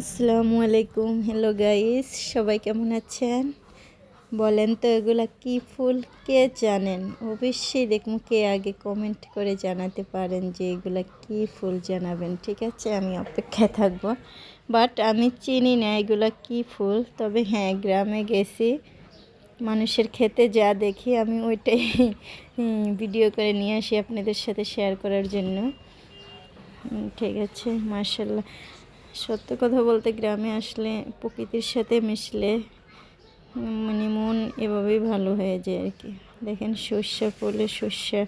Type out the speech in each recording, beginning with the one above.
আসসালামু আলাইকুম hello guys সবাই কেমন আছেন? বলেন তো এগুলা কি ফুল, কে জানেন? অবশ্যই দেখুন কে আগে কমেন্ট করে জানাতে পারেন যে এগুলা কি ফুল জানাবেন, ঠিক আছে? আমি অপেক্ষায় থাকব। বাট আমি চিনি না এগুলা কি ফুল, তবে হ্যাঁ গ্রামে গেছি। মানুষের খেতে যা দেখি, আমি ওইটাই ভিডিও করে নিয়ে আসি আপনাদের সাথে শেয়ার করার জন্য। ঠিক আছে মার্শাল্লাহ সত্য কথা বলতে গ্রামে আসলে প্রকৃতির সাথে মিশলে মানে মন এভাবেই ভালো হয়ে যায় আর কি। দেখেন সর্ষা ফুলে সর্ষা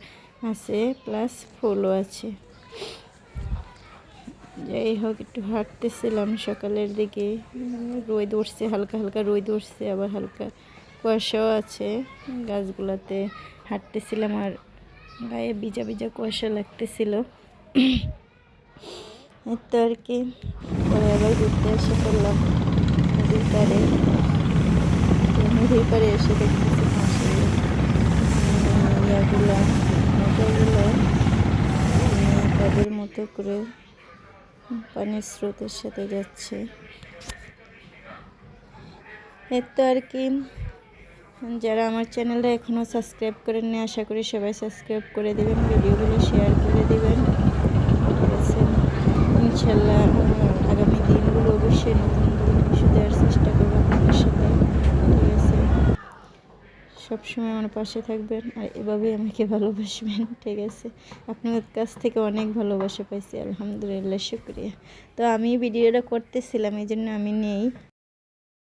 আছে প্লাস ফুলও আছে। যাই হোক একটু হাঁটতেছিলাম সকালের দিকে উম, রোদ উঠছে হালকা হালকা রোদ উঠছে আবার হালকা কুয়াশাও আছে। গাছগুলোতে হাঁটতেছিলাম আর গায়ে ভিজা ভিজা কুয়াশা লাগতেছিল। এই তো আর কি পরে আবার ঘুরতে এসে পড়লাম নদীর পাড়ে। নদীর পাড়ে এসে দেখতেছি উম, ইয়াগুলা নৌকাগুলো তাদের মতো করে পানির স্রোতের সাথে যাচ্ছে। এর তো আর কি যারা আমার চ্যানেলটা এখনও সাবস্ক্রাইব করেননি আশা করি সবাই সাবস্ক্রাইব করে দেবেন ভিডিওগুলো শেয়ার করে দেবেন। ইনশাল্লাহ আগামী দিনগুলো অবশ্যই নতুন নতুন কিছু দেওয়ার চেষ্টা করব আপনাদের সাথে। ঠিক আছে? সবসময় আমার পাশে থাকবেন আর এভাবেই আমাকে ভালোবাসবেন, ঠিক আছে? আপনাদের কাছ থেকে অনেক ভালোবাসা পাইছি, আলহামদুলিল্লাহ, শুক্রিয়া। তো আমি ভিডিওটা করতেছিলাম, এই জন্য আমি নেই।